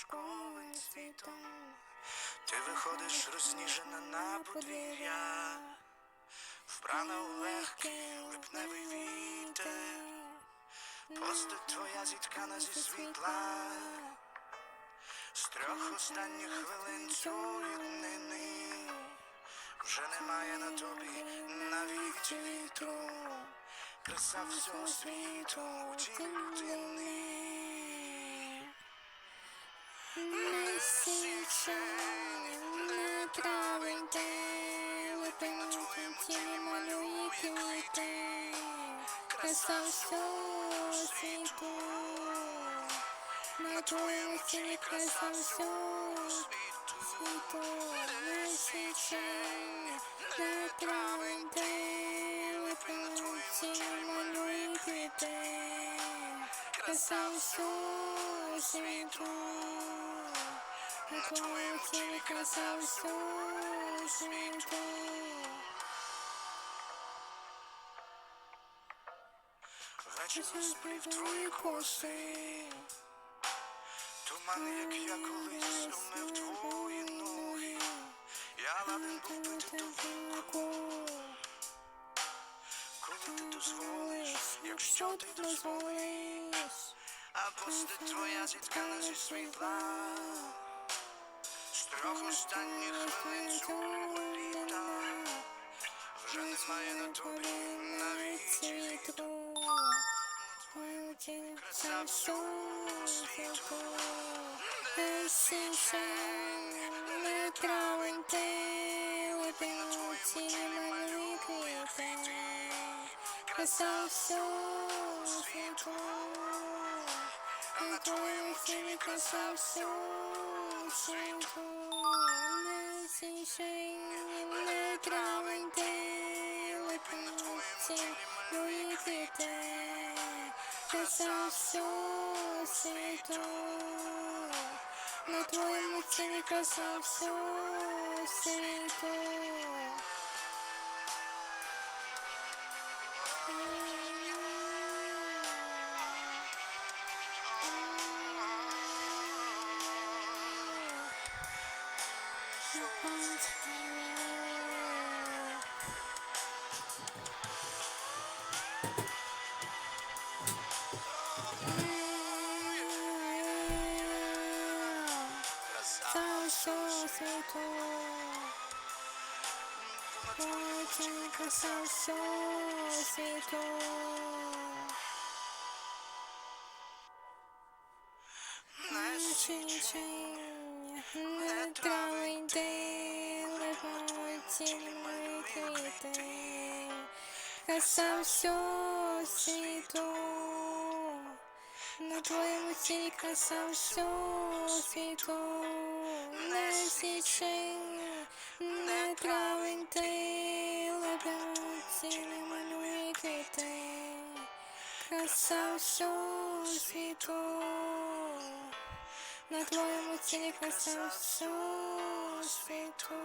школою світом, ти виходиш розніжена на подвір'я, вбрана у легкий липневий вітер, поста твоя зіткана зі світла, з трьох останніх хвилин цієї днини вже немає на тобі навіть вітру, краса всього світу у тій людини. день, липень у тілі малює квіти, краса всього світу, на твоєму тілі краса всього світу, не січень, не травень день, липень у тілі малює квіти, краса всього світу. На твоєму тілі краса всього світу. Вечір розплів твої коси, туман, як я колись умив твої ноги, я ладен був бити тобі коли ти дозволиш, якщо ти дозволиш, а постать твоя зіткана зі світла, з трьох останніх хвилин цього літа, вже немає на тобі навіть світу. Твоєму тілі краса всього світу. Не січень, не травень ти, липень у тілі малює квіти. Краса всього світу. На твоєму тілі краса всього світу. Краса всього світу. На твоєму тілі краса всього світу. краса. Та всього світу. Твоє тіло краса всього світу. Не Не січень, не травень день, липень у тілі мої квіти. Краса всього світу. На твоєму тілі краса всього світу. Не січень, не травень ти, липень у тілі малює квіти. Краса всього світу. На твоєму тілі краса всього світу.